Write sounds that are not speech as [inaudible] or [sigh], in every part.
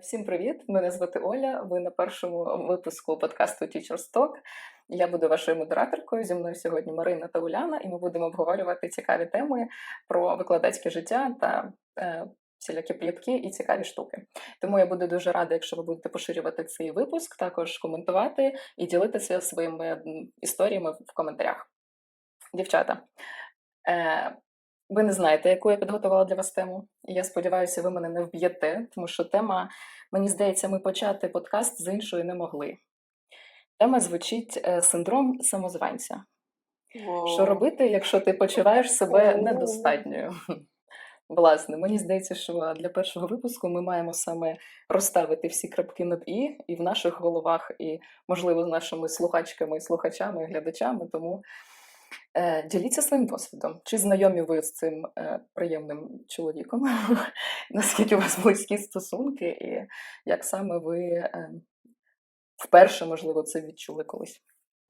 Всім привіт! Мене звати Оля. Ви на першому випуску подкасту Teacher's Talk. Я буду вашою модераторкою. Зі мною сьогодні Марина та Уляна, і ми будемо обговорювати цікаві теми про викладацьке життя та е, всілякі плітки і цікаві штуки. Тому я буду дуже рада, якщо ви будете поширювати цей випуск, також коментувати і ділитися своїми історіями в коментарях. Дівчата, е, ви не знаєте, яку я підготувала для вас тему. І я сподіваюся, ви мене не вб'єте, тому що тема, мені здається, ми почати подкаст з іншої не могли. Тема звучить е, синдром самозванця. Що робити, якщо ти почуваєш себе О. недостатньою? [laughs] Власне, мені здається, що для першого випуску ми маємо саме розставити всі крапки над і, і в наших головах, і, можливо, з нашими слухачками, і слухачами, і глядачами. Тому діліться своїм досвідом. Чи знайомі ви з цим е, приємним чоловіком? [laughs] Наскільки у вас близькі стосунки, і як саме ви е, вперше, можливо, це відчули колись?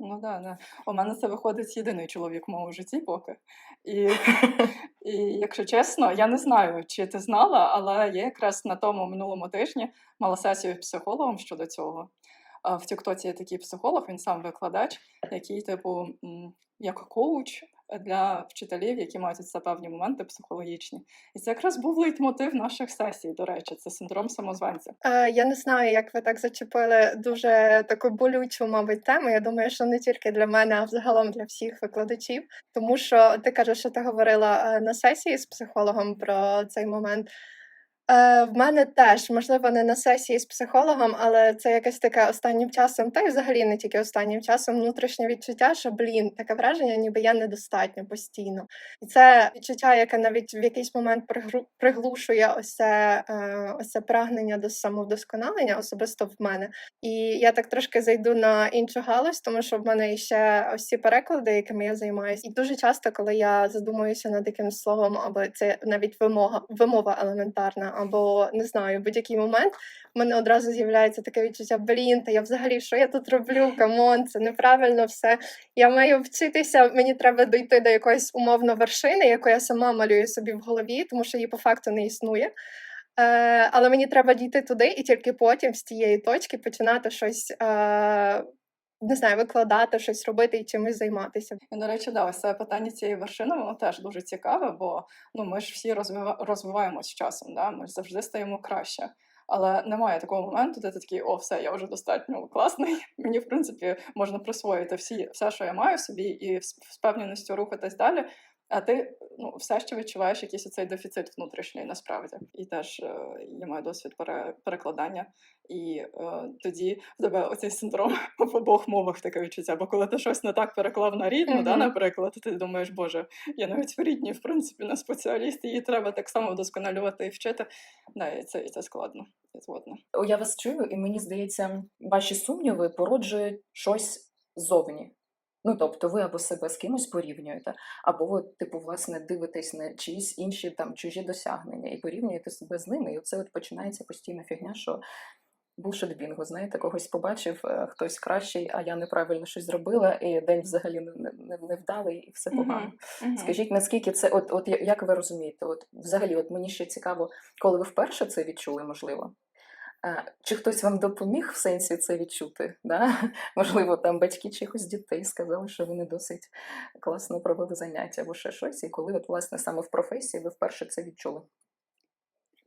Ну да, да. У мене це виходить єдиний чоловік в моєму житті поки. І, [laughs] і якщо чесно, я не знаю, чи ти знала, але я якраз на тому минулому тижні мала сесію з психологом щодо цього. В Тіктоці є такий психолог, він сам викладач, який, типу, як коуч для вчителів, які мають це певні моменти психологічні. І це якраз був лейтмотив наших сесій, до речі, це синдром самозванця. Е, Я не знаю, як ви так зачепили дуже таку болючу, мабуть, тему. Я думаю, що не тільки для мене, а взагалом для всіх викладачів. Тому що ти кажеш, що ти говорила е, на сесії з психологом про цей момент. Е, В мене теж, можливо, не на сесії з психологом, але це якесь таке останнім часом, та й взагалі не тільки останнім часом, внутрішнє відчуття, що блін, таке враження, ніби я недостатньо постійно. І це відчуття, яке навіть в якийсь момент приглушує ось е, ось прагнення до самовдосконалення, особисто в мене. І я так трошки зайду на іншу галузь, тому що в мене ще ось ці переклади, якими я займаюся. І дуже часто, коли я задумуюся над якимось словом, або це навіть вимога, вимова елементарна, або не знаю, будь-який момент, в мене одразу з'являється таке відчуття: блін, та я взагалі що я тут роблю? Камон, це неправильно все. Я маю вчитися, мені треба дойти до якоїсь умовно вершини, яку я сама малюю собі в голові, тому що її по факту не існує. Е, але мені треба дійти туди, і тільки потім з тієї точки починати щось. Е, не знаю, викладати, щось робити і чимось займатися. І, до речі, да, ось це питання цієї вершини, воно теж дуже цікаве, бо ну, ми ж всі розвива... розвиваємось з часом, да? ми ж завжди стаємо краще. Але немає такого моменту, де ти такий, о, все, я вже достатньо класний. [laughs] Мені, в принципі, можна присвоїти всі, все, що я маю собі, і з впевненістю рухатись далі. А ти ну, все ще відчуваєш якийсь оцей дефіцит внутрішній насправді. І теж е, я маю досвід пере, перекладання, і е, тоді в тебе оцей синдром [laughs] в обох мовах таке відчуття. Бо коли ти щось не так переклав на рідну, да, наприклад, ти думаєш, боже, я навіть в рідній, в принципі, не спеціаліст, її треба так само вдосконалювати і вчити. Да, і це, і це складно. Я згодна. О, Я вас чую, і мені здається, ваші сумніви породжують щось ззовні. Ну, тобто, ви або себе з кимось порівнюєте, або ви, типу, власне, дивитесь на чиїсь інші там чужі досягнення і порівнюєте себе з ними. І оце от починається постійна фігня, що bullshit бінго, знаєте, когось побачив, е, хтось кращий, а я неправильно щось зробила, і день взагалі не, не, не- вдалий, і все погано. Мгм. Скажіть, наскільки це, от, от як ви розумієте, от взагалі, от мені ще цікаво, коли ви вперше це відчули, можливо. Чи хтось вам допоміг в сенсі це відчути? Да? [laughs] Можливо, там батьки чихось дітей сказали, що вони досить класно провели заняття або ще щось. І коли, от, власне, саме в професії ви вперше це відчули?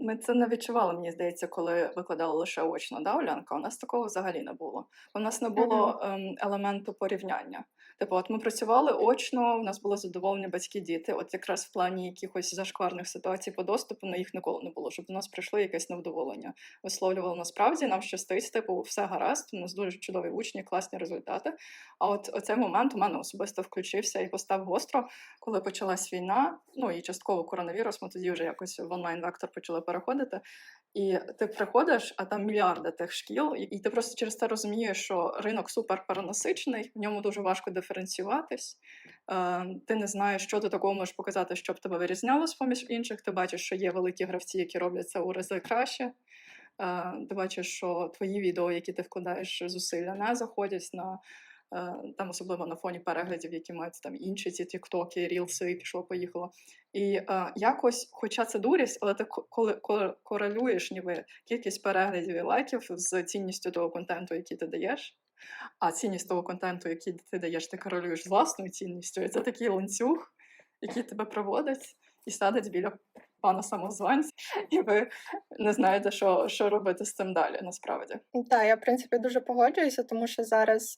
Ми це не відчували, мені здається, коли викладали лише очно, да, Олянка? У нас такого взагалі не було. У нас не було ем, елементу порівняння. Типу, от ми працювали очно, у нас були задоволені батьки, діти. От якраз в плані якихось зашкварних ситуацій по доступу на їх ніколи не було, щоб до нас прийшло якесь невдоволення. Висловлювали насправді, нам щастить, типу, все гаразд, у нас дуже чудові учні, класні результати. А от оцей момент у мене особисто включився і постав гостро, коли почалась війна, ну і частково коронавірус, ми тоді вже якось в онлайн-вектор почали переходити. І ти приходиш, а там мільярди тих шкіл, і- ти просто через це розумієш, що ринок супер перенасичений, в ньому дуже важко диференціюватись. Е, ти не знаєш, що ти такого можеш показати, щоб тебе вирізняло з поміж інших. Ти бачиш, що є великі гравці, які роблять це у рази краще. Е, ти бачиш, що твої відео, які ти вкладаєш зусилля, не заходять на там особливо на фоні переглядів, які мають там інші ці тіктоки, рілси, пішло, поїхало. І е, якось, хоча це дурість, але ти коли корелюєш ніби кількість переглядів і лайків з цінністю того контенту, який ти даєш. А цінність того контенту, який ти даєш, ти корелюєш з власною цінністю. І це такий ланцюг, який тебе проводить і садить біля пана самозванця, і ви не знаєте, що, що робити з цим далі, насправді. Так, я в принципі дуже погоджуюся, тому що зараз е,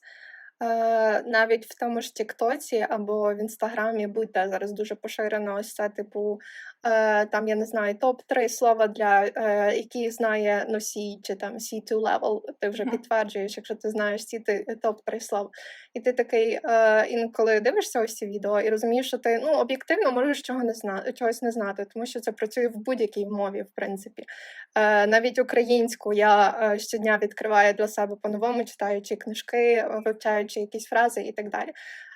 навіть в тому ж Тіктоці або в Інстаграмі будь-де зараз дуже поширено ось це, типу, е, там я не знаю, топ-3 слова для е, які знає носій, чи там C2 level, ти вже підтверджуєш, якщо ти знаєш ці ти, топ-3 слова. І ти такий е, інколи дивишся ось ці відео і розумієш, що ти ну, об'єктивно можеш чого не зна- чогось не знати, тому що це працює в будь-якій мові, в принципі. Е, навіть українську я е, щодня відкриваю для себе по-новому, читаючи книжки, е, вивчаючи якісь фрази і так далі.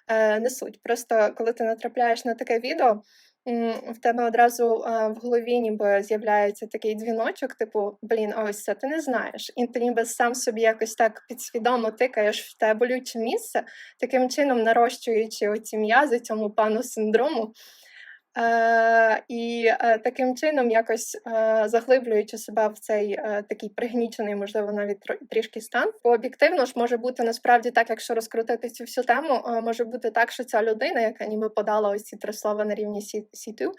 Е, не суть. Просто коли ти натрапляєш на таке відео, в тебе одразу е, в голові ніби з'являється такий дзвіночок, типу, блін, ось це ти не знаєш. І ти ніби сам собі якось так підсвідомо тикаєш в те болюче місце, таким чином нарощуючи оці м'язи цьому пану синдрому. Е, і е, таким чином, якось е, заглиблюючи себе в цей такий пригнічений, можливо, навіть трішки стан. Бо об'єктивно ж може бути насправді так, якщо розкрутити цю всю тему, може бути так, що ця людина, яка ніби подала ось ці три слова на рівні сі- сіту, е,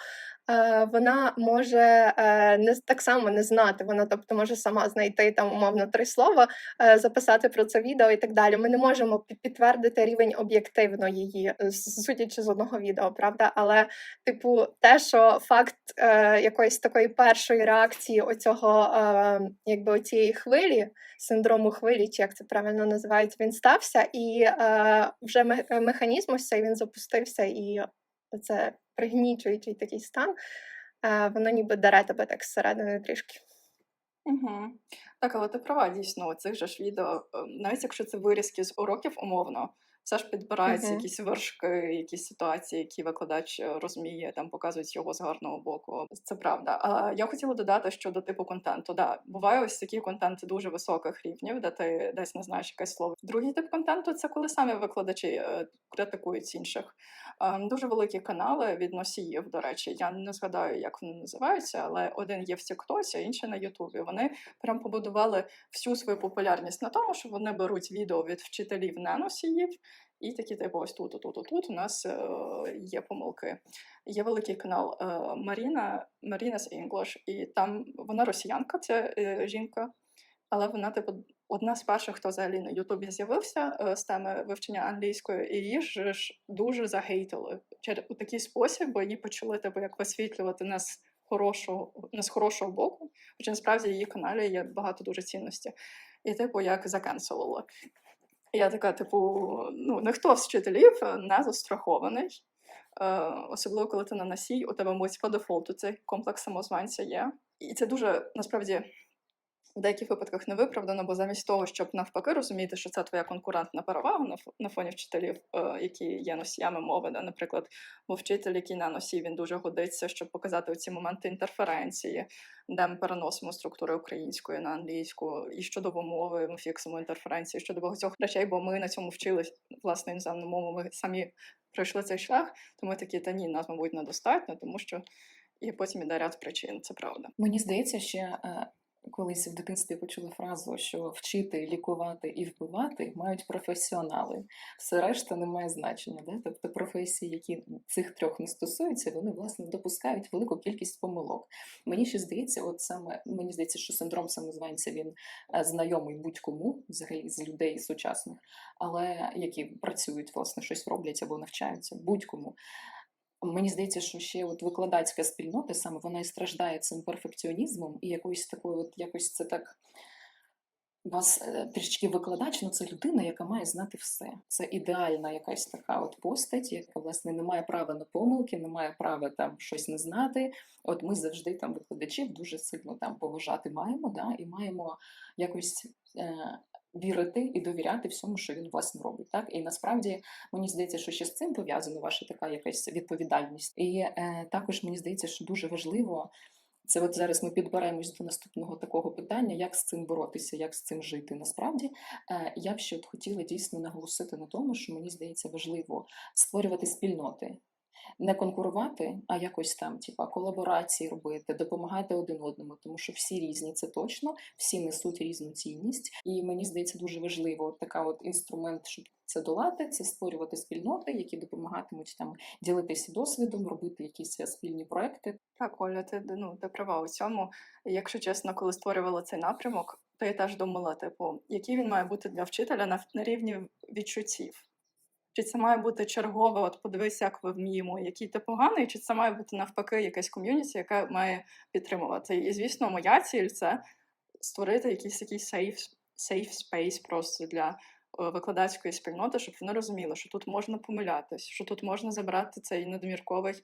вона може е, не так само не знати. Вона, тобто, може сама знайти там умовно три слова, е, записати про це відео і так далі. Ми не можемо підтвердити рівень об'єктивно її, е, судячи з одного відео, правда? Але Типу, те, що факт е, якоїсь такої першої реакції оцього, е, якби оцієї хвилі, синдрому хвилі, чи як це правильно називається, він стався, і е, вже ме- механізм цей він запустився, і це пригнічуючий такий стан, воно ніби дере тебе так зсередини трішки. Угу. Так, але ти права, дійсно, цих же ж відео, е, навіть якщо це вирізки з уроків умовно, все ж підбираються Мгм. якісь вершки, якісь ситуації, які викладач е, розуміє, там показують його з гарного боку. Це правда. А я хотіла додати щодо типу контенту. Да, буває ось такі контенти дуже високих рівнів, де ти десь не знаєш якесь слово. Другий тип контенту це коли самі викладачі е, критикують інших. Е, Дуже великі канали від носіїв, до речі. Я не згадаю, як вони називаються, але один є в Тіктосі, а інший на Ютубі. Вони прям побудували всю свою популярність на тому, що вони беруть відео від вчителів не носіїв. І такі, типу, ось тут, тут, тут, тут у нас е, є помилки. Є великий канал е, Маріна, Marina's English, і там вона росіянка, це е, жінка, але вона, типу, одна з перших, хто взагалі на Ютубі з'явився е, з теми вивчення англійської, і її ж дуже загейтили через у такий спосіб, бо її почали типу, як висвітлювати з хорошого, не з хорошого боку, хоча насправді її каналі є багато дуже цінності. І, типу, як закенселили. Я така, типу, ну, ніхто з вчителів е, не застрахований. Е, особливо, коли ти на носій, у тебе муть по дефолту цей комплекс самозванця є. І це дуже насправді в деяких випадках не виправдано, бо замість того, щоб навпаки розуміти, що це твоя конкурентна перевага на, на фоні вчителів, е, які є носіями мови, да, наприклад, бо вчитель, який на носі, він дуже годиться, щоб показати ці моменти інтерференції, де ми переносимо структури української на англійську, і щодо мови ми фіксимо інтерференції, щодо багатьох речей, бо ми на цьому вчились власне іноземну мову. Ми самі пройшли цей шлях, то ми такі, та ні, нас, мабуть, недостатньо, тому що і потім іде ряд причин, це правда. Мені здається, ще е, колись в дитинстві почула фразу, що вчити, лікувати і вбивати мають професіонали. Все решта не має значення. Да? Тобто професії, які цих трьох не стосуються, вони власне допускають велику кількість помилок. Мені ще здається, от саме мені здається, що синдром самозванця він е, знайомий будь-кому взагалі з людей сучасних, але які працюють, власне, щось роблять або навчаються будь-кому. Мені здається, що ще от викладацька спільнота саме вона і страждає цим перфекціонізмом і якоюсь такою, от якось це так. Вас е, трішки викладач, ну це людина, яка має знати все. Це ідеальна якась така от постать, яка власне не має права на помилки, не має права там щось не знати. От ми завжди там викладачів дуже сильно там поважати маємо, да, і маємо якось е, вірити і довіряти всьому, що він власне робить. Так і насправді мені здається, що ще з цим пов'язана ваша така якась відповідальність. І е, також мені здається, що дуже важливо Це от зараз ми підберемось до наступного такого питання, як з цим боротися, як з цим жити. Насправді Е, я б ще от хотіла дійсно наголосити на тому, що мені здається важливо створювати спільноти. Не конкурувати, а якось там, типа колаборації робити, допомагати один одному, тому що всі різні, це точно, всі несуть різну цінність. І мені здається, дуже важливо така от інструмент, щоб це долати, це створювати спільноти, які допомагатимуть там ділитися досвідом, робити якісь е, спільні проекти. Так, Оля, ти ну, ти права у цьому. Якщо чесно, коли створювала цей напрямок, то я теж думала, типу, який він має бути для вчителя на, на рівні відчуттів. Чи це має бути чергове, от подивись, як ви вміємо, який ти поганий, чи це має бути навпаки якась ком'юніті, яка має підтримувати. І звісно, моя ціль це створити якийсь такий safe, safe space просто для е, викладацької спільноти, щоб вони розуміли, що тут можна помилятись, що тут можна забрати цей надмірковий е,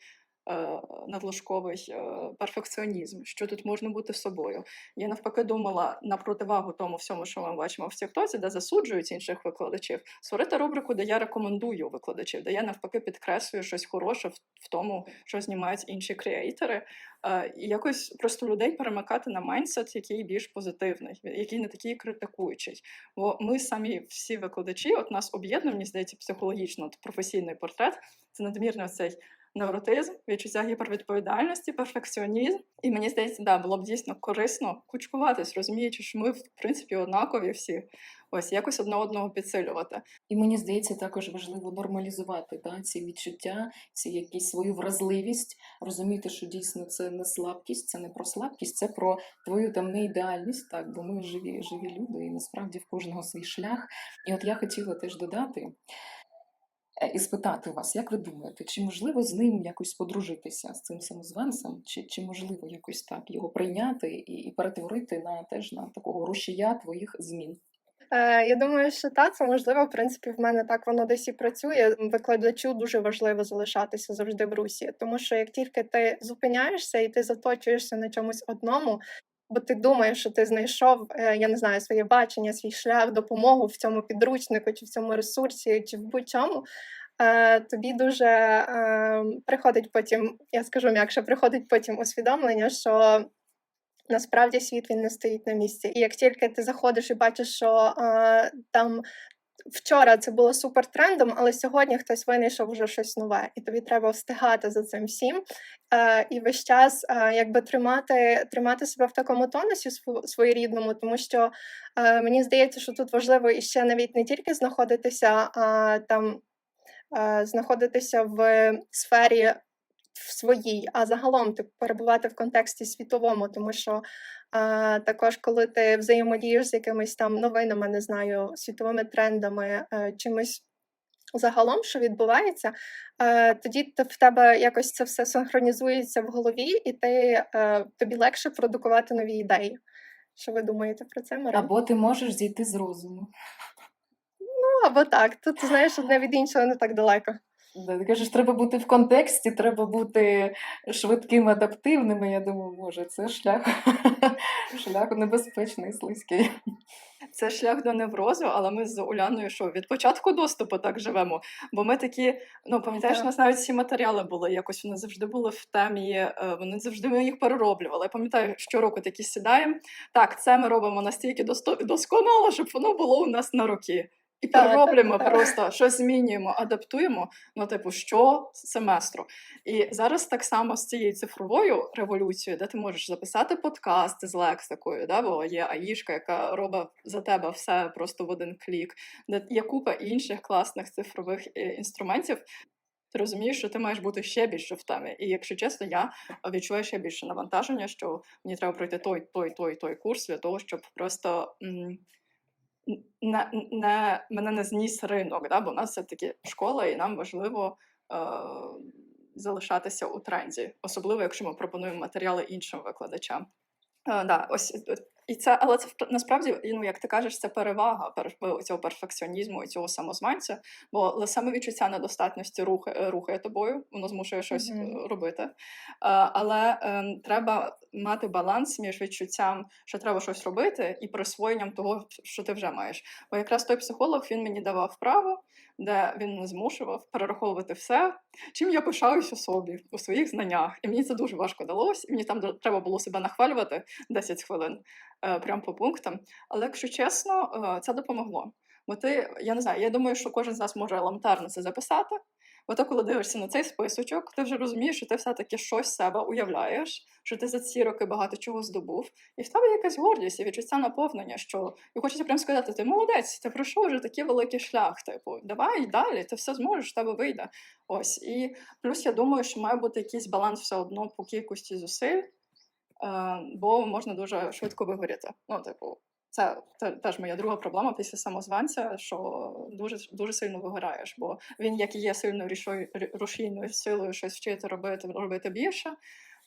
надлишковий е, перфекціонізм, що тут можна бути собою. Я навпаки думала на противагу тому всьому, що ми бачимо в Тіктоці, де засуджують інших викладачів, створити рубрику, де я рекомендую викладачів, де я навпаки підкреслюю щось хороше в, в тому, що знімають інші креатори, е, і якось просто людей перемикати на майндсет, який більш позитивний, який не такий критикуючий. Бо ми самі всі викладачі, от нас об'єднує, мені здається, психологічно от професійний портрет. Це надмірно цей невротизм, відчуття гіпервідповідальності, перфекціонізм. І мені здається, да, було б дійсно корисно кучкуватись, розуміючи, що ми в принципі однакові всі. Ось якось одне одного підсилювати. І мені здається, також важливо нормалізувати да, ці відчуття, ці якісь свою вразливість, розуміти, що дійсно це не слабкість, це не про слабкість, це про твою там не ідеальність, так, бо ми живі, живі люди, і насправді в кожного свій шлях. І от я хотіла теж додати. Е, І спитати вас, як ви думаєте, чи можливо з ним якось подружитися з цим самозванцем, чи, чи можливо якось так його прийняти і, і перетворити на теж на такого рушія твоїх змін? Е, я думаю, що так, це можливо, в принципі, в мене так воно десь і працює. Викладачу дуже важливо залишатися завжди в русі, тому що як тільки ти зупиняєшся і ти заточуєшся на чомусь одному, бо ти думаєш, що ти знайшов, е, я не знаю, своє бачення, свій шлях, допомогу в цьому підручнику, чи в цьому ресурсі, чи в будь-чому. е, Тобі дуже е, приходить потім, я скажу м'якше, приходить потім усвідомлення, що насправді світ він не стоїть на місці. І як тільки ти заходиш і бачиш, що там вчора це було супер трендом, але сьогодні хтось винайшов вже щось нове, і тобі треба встигати за цим всім. Е, і весь час е, якби тримати, тримати себе в такому тонусі сво- своєрідному, тому що е, мені здається, що тут важливо іще навіть не тільки знаходитися а, там, знаходитися в сфері в своїй, а загалом типу, перебувати в контексті світовому, тому що а, також, коли ти взаємодієш з якимись там новинами, не знаю, світовими трендами, е, чимось загалом, що відбувається, е, тоді в тебе якось це все синхронізується в голові, і ти, е, тобі легше продукувати нові ідеї. Що ви думаєте про це, Марина? Або ти можеш зійти з розуму. Ну, або так. Тут, знаєш, одне від іншого не так далеко. Ти кажеш, треба бути в контексті, треба бути швидким, адаптивним. Я думаю, може, це шлях, [laughs] шлях небезпечний, слизький. Це шлях до неврозу, але ми з Уляною що від початку доступу так живемо. Бо ми такі, ну пам'ятаєш, у нас навіть ці матеріали були якось вони завжди були в темі, е, вони завжди ми їх перероблювали. Я пам'ятаю, щороку такі сідаємо. Так, це ми робимо настільки досконало, щоб воно було у нас на роки. І Так, перероблюємо просто щось змінюємо, адаптуємо, ну, типу, що семестру. І зараз так само з цією цифровою революцією, де ти можеш записати подкаст з лексикою, да, бо є аїшка, яка робить за тебе все просто в один клік, де є купа інших класних цифрових е, інструментів. Ти розумієш, що ти маєш бути ще більше в темі. І якщо чесно, я відчуваю ще більше навантаження, що мені треба пройти той, той, той, той курс для того, щоб просто м, не, не, мене не зніс ринок, да? бо у нас все-таки школа, і нам важливо е, залишатися у тренді, особливо якщо ми пропонуємо матеріали іншим викладачам. Е, да, ось е, і це, але це насправді, ну як ти кажеш, це перевага пер- цього перфекціонізму і цього самозванця, бо саме відчуття недостатності рухає, рухає тобою, воно змушує щось Мгм. е, робити. Е, але ем, треба мати баланс між відчуттям, що треба щось робити, і присвоєнням того, що ти вже маєш. Бо якраз той психолог він мені давав право де він мене змушував перераховувати все, чим я пишаюся собі у своїх знаннях. І мені це дуже важко далося, і мені там треба було себе нахвалювати 10 хвилин е, прямо по пунктам. Але якщо чесно, е, це допомогло. Бо ти, я не знаю, я думаю, що кожен з нас може елементарно це записати. Бо то, коли дивишся на цей списочок, ти вже розумієш, що ти все-таки щось себе уявляєш, що ти за ці роки багато чого здобув, і в тебе якась гордість і відчуття наповнення, що і хочеться прям сказати: ти молодець, ти пройшов вже такий великий шлях. Типу, давай далі, ти все зможеш, в тебе вийде. Ось і плюс я думаю, що має бути якийсь баланс все одно по кількості зусиль, е, бо можна дуже швидко вигоріти. Ну, типу, це, теж моя друга проблема після самозванця, що дуже дуже сильно вигораєш, бо він, як і є сильною рушійною силою щось вчити робити, робити більше,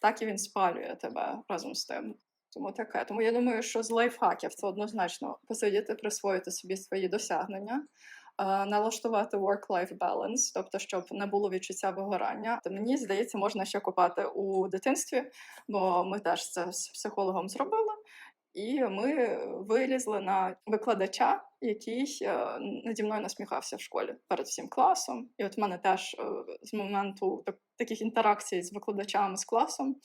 так і він спалює тебе разом з тим. Тому таке. Тому я думаю, що з лайфхаків це однозначно посидіти, присвоїти собі свої досягнення. е, Налаштувати work-life balance, тобто, щоб не було відчуття вигорання. То мені здається, можна ще копати у дитинстві, бо ми теж це з психологом зробили. І ми вилізли на викладача, який е, наді мною насміхався в школі перед всім класом. І от в мене теж з моменту так- таких інтеракцій з викладачами з класом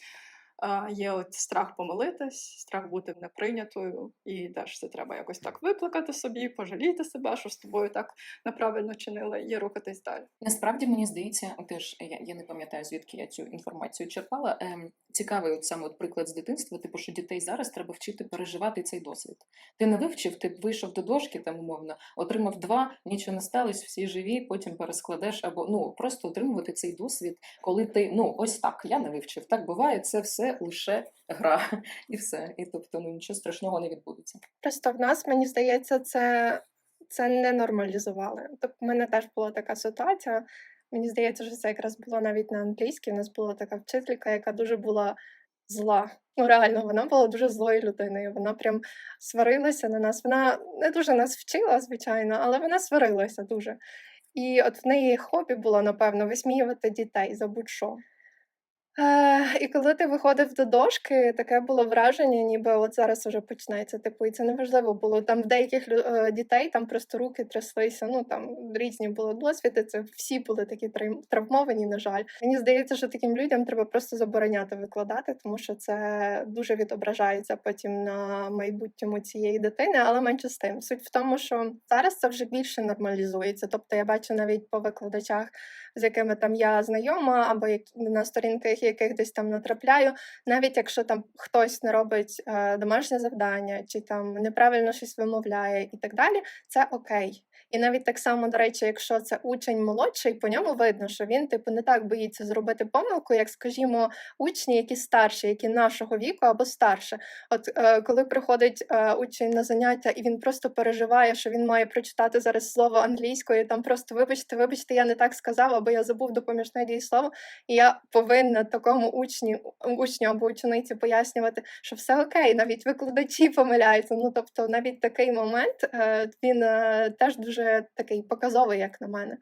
є от страх помилитись, страх бути неприйнятою, і теж це треба якось так виплакати собі, пожаліти себе, що з тобою так неправильно чинили, і рухатись далі. Насправді мені здається, теж я, я не пам'ятаю, звідки я цю інформацію черпала. Ем, цікавий от саме от приклад з дитинства, типу, що дітей зараз треба вчити переживати цей досвід. Ти не вивчив, ти вийшов до дошки, там умовно, отримав два, нічого не сталося, всі живі, потім перескладеш, або ну просто отримувати цей досвід, коли ти ну ось так, я не вивчив. Так буває, це все лише гра, [laughs] і все. І тобто ну нічого страшного не відбудеться. Просто в нас, мені здається, це, це не нормалізували. Тобто, в мене теж була така ситуація. Мені здається, що це якраз було навіть на англійській. У нас була така вчителька, яка дуже була зла. Ну, реально, вона була дуже злою людиною. Вона прям сварилася на нас. Вона не дуже нас вчила, звичайно, але вона сварилася дуже. І от в неї хобі було, напевно, висміювати дітей за будь-що. Е, і коли ти виходив до дошки, таке було враження, ніби от зараз вже почнеться. Типу, і це неважливо було. Там в деяких е, дітей там просто руки тряслися. Ну там різні були досвіди. Це всі були такі трав- травмовані. На жаль, мені здається, що таким людям треба просто забороняти викладати, тому що це дуже відображається потім на майбутньому цієї дитини. Але менше з тим. Суть в тому, що зараз це вже більше нормалізується. Тобто я бачу навіть по викладачах з якими там я знайома, або які на сторінках яких десь там натрапляю, навіть якщо там хтось не робить е, домашнє завдання, чи там неправильно щось вимовляє і так далі, це окей. І навіть так само, до речі, якщо це учень молодший, по ньому видно, що він типу не так боїться зробити помилку, як, скажімо, учні, які старші, які нашого віку або старше. От е, коли приходить е, учень на заняття, і він просто переживає, що він має прочитати зараз слово англійською, там просто вибачте, вибачте, я не так сказав, або я забув допоміжне дієслово, і я повинна такому учні, учню або учениці пояснювати, що все окей, навіть викладачі помиляються. Ну тобто, навіть такий момент е, він е, теж дуже такий показовий, як на мене.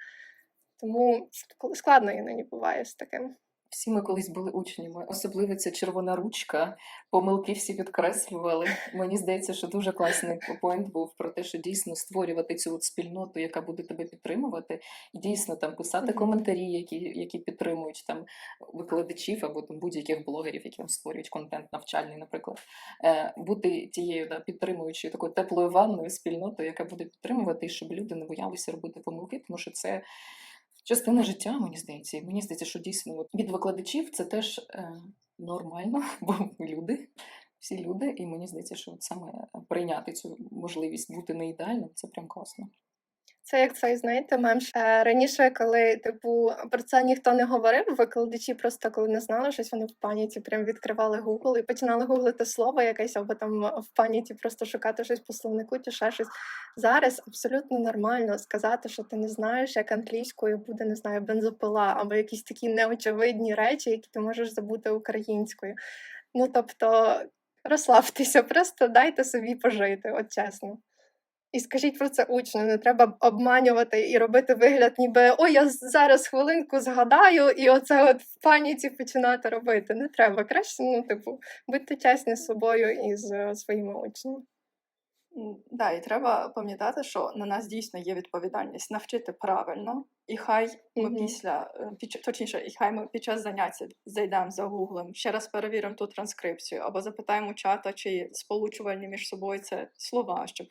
Тому ск- складно іноді буває з таким. Всі ми колись були учнями, особливо ця червона ручка, помилки всі підкреслювали. Мені здається, що дуже класний поінт був про те, що дійсно створювати цю от спільноту, яка буде тебе підтримувати, і дійсно там писати коментарі, які, які підтримують там викладачів або там будь-яких блогерів, які там створюють контент навчальний, наприклад, е, бути тією да, підтримуючою такою теплою ванною спільнотою, яка буде підтримувати, і щоб люди не боялися робити помилки, тому що це частина життя, мені здається. І мені здається, що дійсно от від викладачів це теж е, нормально, [laughs] бо люди, всі люди, і мені здається, що от саме прийняти цю можливість бути не ідеальним, це прям класно. Це як цей, знаєте, мем. Е, Раніше, коли типу про це ніхто не говорив, викладачі просто коли не знали щось, вони в паніці прям відкривали Google і починали гуглити слово якесь, або там в паніці просто шукати щось по словнику чи ще щось. Зараз абсолютно нормально сказати, що ти не знаєш, як англійською буде, не знаю, бензопила, або якісь такі неочевидні речі, які ти можеш забути українською. Ну тобто розслабтеся, просто дайте собі пожити, от чесно. І скажіть про це учню, не треба обманювати і робити вигляд, ніби ой, я зараз хвилинку згадаю, і оце от в паніці починати робити. Не треба. Краще, ну, типу, будьте чесні з собою і з е, своїми учнями. Да, і треба пам'ятати, що на нас дійсно є відповідальність навчити правильно, і хай ми Мгм. після е, під, точніше, і хай ми під час заняття зайдемо за гуглем, ще раз перевіримо ту транскрипцію, або запитаємо чата, чи сполучувальні між собою це слова, щоб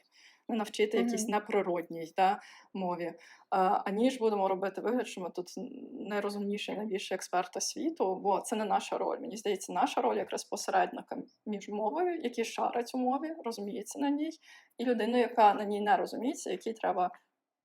не навчити якійсь неприродній да, мові. А, аніж будемо робити вигляд, що ми тут найрозумніші, найбільші експерти світу, бо це не наша роль. Мені здається, наша роль якраз посередника між мовою, який шарить у мові, розуміється на ній, і людиною, яка на ній не розуміється, якій треба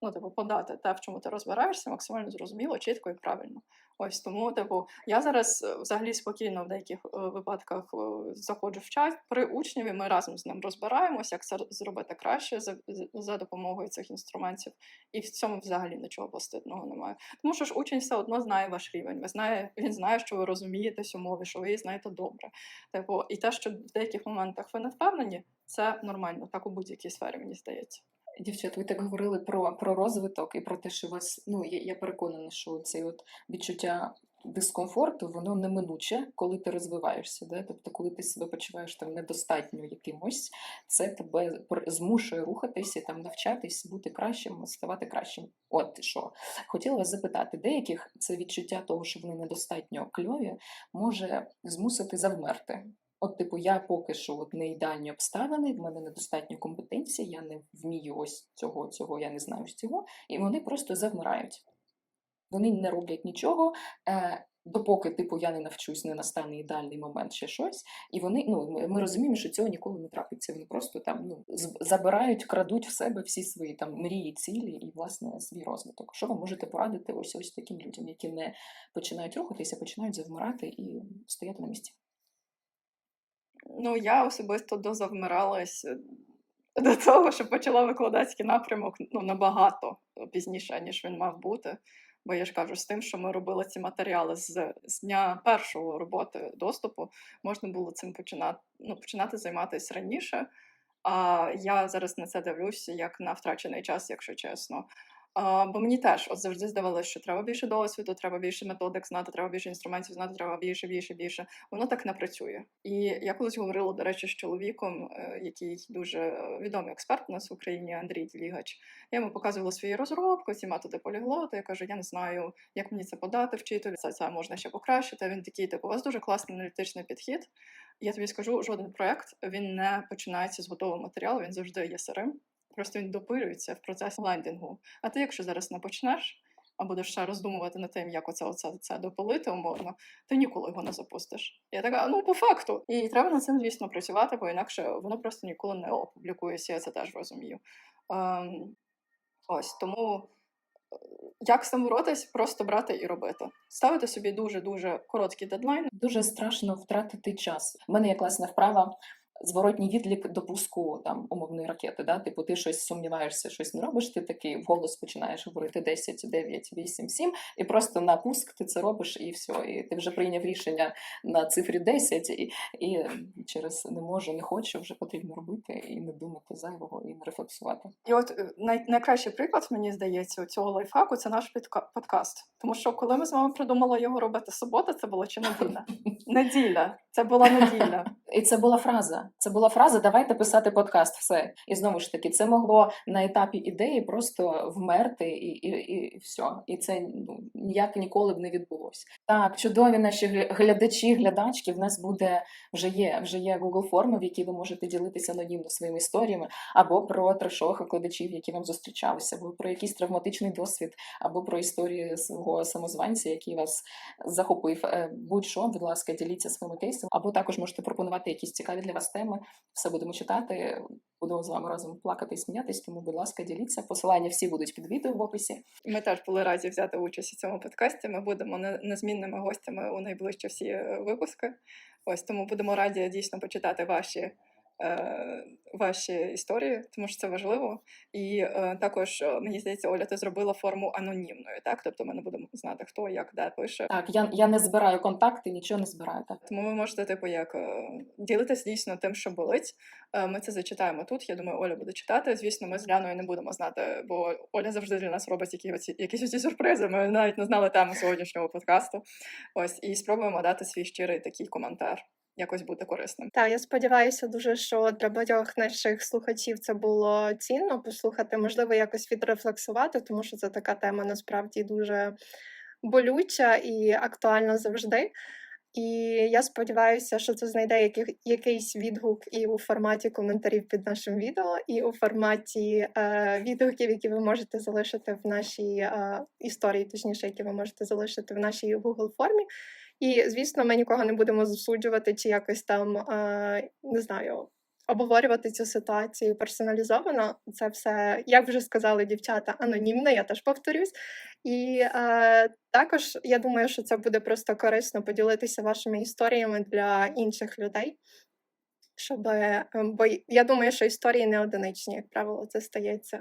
ну, типу, подати те, в чому ти розбираєшся, максимально зрозуміло, чітко і правильно. Ось тому, типу, я зараз е, взагалі спокійно в деяких е, випадках е, заходжу в чат при учневі. Ми разом з ним розбираємося, як це зробити краще за, за допомогою цих інструментів. І в цьому взагалі нічого постидного немає. Тому що ж учень все одно знає ваш рівень. Ви знає, він знає, що ви розумієтесь у мові, що ви її знаєте добре. Типу, і те, що в деяких моментах ви не впевнені, це нормально, так у будь-якій сфері, мені здається. Дівчат, ви так говорили про, про розвиток і про те, що вас, ну я, я переконана, що це от відчуття дискомфорту, воно неминуче, коли ти розвиваєшся. Да? Тобто, коли ти себе почуваєш там недостатньо якимось, це тебе змушує рухатися, там навчатись, бути кращим, ставати кращим. От що хотіла вас запитати, деяких це відчуття того, що вони недостатньо кльові, може змусити завмерти. От, типу, я поки що от не ідеальні обставини, в мене недостатньо компетенції, я не вмію ось цього, цього, я не знаю цього, і вони просто завмирають. Вони не роблять нічого, е, допоки, типу, я не навчусь, не настане ідеальний момент ще щось. І вони, ну, ми розуміємо, що цього ніколи не трапиться. Вони просто там ну, забирають, крадуть в себе всі свої там мрії, цілі і, власне, свій розвиток. Що ви можете порадити ось ось таким людям, які не починають рухатися, починають завмирати і стояти на місці? Ну, я особисто дозавмиралась е, до того, що почала викладацький напрямок ну, набагато пізніше, ніж він мав бути. Бо я ж кажу, з тим, що ми робили ці матеріали з, з дня першого роботи доступу, можна було цим починати, ну, починати займатися раніше. А я зараз на це дивлюся як на втрачений час, якщо чесно. Бо мені теж от завжди здавалося, що треба більше досвіду, треба більше методик знати, треба більше інструментів знати, треба більше, більше, більше. Воно так не працює. І я колись говорила, до речі, з чоловіком, е, який дуже е, відомий експерт у нас в Україні, Андрій Ділігач. Я йому показувала свої розробки, ці методи поліглота. Я кажу, я не знаю, як мені це подати вчителю, це, це можна ще покращити. Він такий, типу, у вас дуже класний аналітичний підхід. Я тобі скажу, жоден проект він не починається з готового матеріалу, він завжди є сирим. Просто він допилюється в процесі лендінгу. А ти, якщо зараз не почнеш, а будеш ще роздумувати над тим, як оце, оце це допилити умовно, ти ніколи його не запустиш. Я така, ну по факту. І треба над цим, звісно, працювати, бо інакше воно просто ніколи не опублікується, я це теж розумію. Ем, ось тому. е, Як з цим боротись? Просто брати і робити. Ставити собі дуже дуже короткі дедлайни. Дуже страшно втратити час. У мене є класна вправа. Зворотній відлік до пуску там умовної ракети. Да? Типу, ти щось сумніваєшся, щось не робиш. Ти такий вголос починаєш говорити 10, 9, 8, 7, і просто на пуск ти це робиш, і все. І ти вже прийняв рішення на цифрі 10, і, і через не можу, не хочу, вже потрібно робити і не думати зайвого, і не рефлексувати. І от е, най- найкращий приклад, мені здається, цього лайфхаку це наш підка- подкаст. Тому що коли ми з вами придумали його робити субота, це було чи неділя? [laughs] Неділя. Це була [laughs] неділя. І це була фраза. Це була фраза Давайте писати подкаст. Все. І знову ж таки, це могло на етапі ідеї просто вмерти, і, і, і все. І це ну, ніяк ніколи б не відбулося. Так, чудові наші глядачі, глядачки. В нас буде вже є вже є Google форми, в які ви можете ділитися анонімно своїми історіями, або про трешових викладачів, які вам зустрічалися, або про якийсь травматичний досвід, або про історії свого самозванця, який вас захопив. Е, Будь-що, будь ласка, діліться своїми кейсами, або також можете пропонувати якісь цікаві для вас теми. Все будемо читати. Будемо з вами разом плакати і сміятись. Тому, будь ласка, діліться. Посилання всі будуть під відео в описі. Ми теж були раді взяти участь у цьому подкасті. Ми будемо не- незмінними гостями у найближчі всі е, випуски. Ось тому будемо раді дійсно почитати ваші. Е, Ваші історії, тому що це важливо, і е, також е, мені здається, Оля, ти зробила форму анонімною, так тобто ми не будемо знати, хто як де пише. Так, я, я не збираю контакти, нічого не збираю. Так. Тому ви можете, типу, як е, ділитись дійсно тим, що болить. Е, Ми це зачитаємо тут. Я думаю, Оля буде читати. Звісно, ми з Ляною не будемо знати, бо Оля завжди для нас робить які оці, якісь оці сюрпризи. Ми навіть не знали тему сьогоднішнього подкасту. Ось і спробуємо дати свій щирий такий коментар. Якось бути корисним. Так, я сподіваюся дуже, що для багатьох наших слухачів це було цінно послухати, можливо, якось відрефлексувати, тому що це така тема насправді дуже болюча і актуальна завжди. І я сподіваюся, що це знайде яких, якийсь відгук і у форматі коментарів під нашим відео, і у форматі е, відгуків, які ви можете залишити в нашій е, історії, точніше, які ви можете залишити в нашій Google формі. І, звісно, ми нікого не будемо засуджувати чи якось там, е, не знаю, обговорювати цю ситуацію персоналізовано. Це все, як вже сказали дівчата, анонімно, я теж повторюсь. І е, також я думаю, що це буде просто корисно поділитися вашими історіями для інших людей. Щоб, е, бо я думаю, що історії не одиничні, як правило, це стається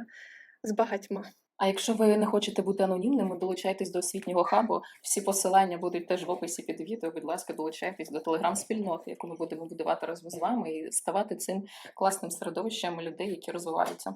з багатьма. А якщо ви не хочете бути анонімними, долучайтесь до освітнього хабу. Всі посилання будуть теж в описі під відео. Будь ласка, долучайтесь до телеграм-спільноти, яку ми будемо будувати разом з вами, і ставати цим класним середовищем людей, які розвиваються.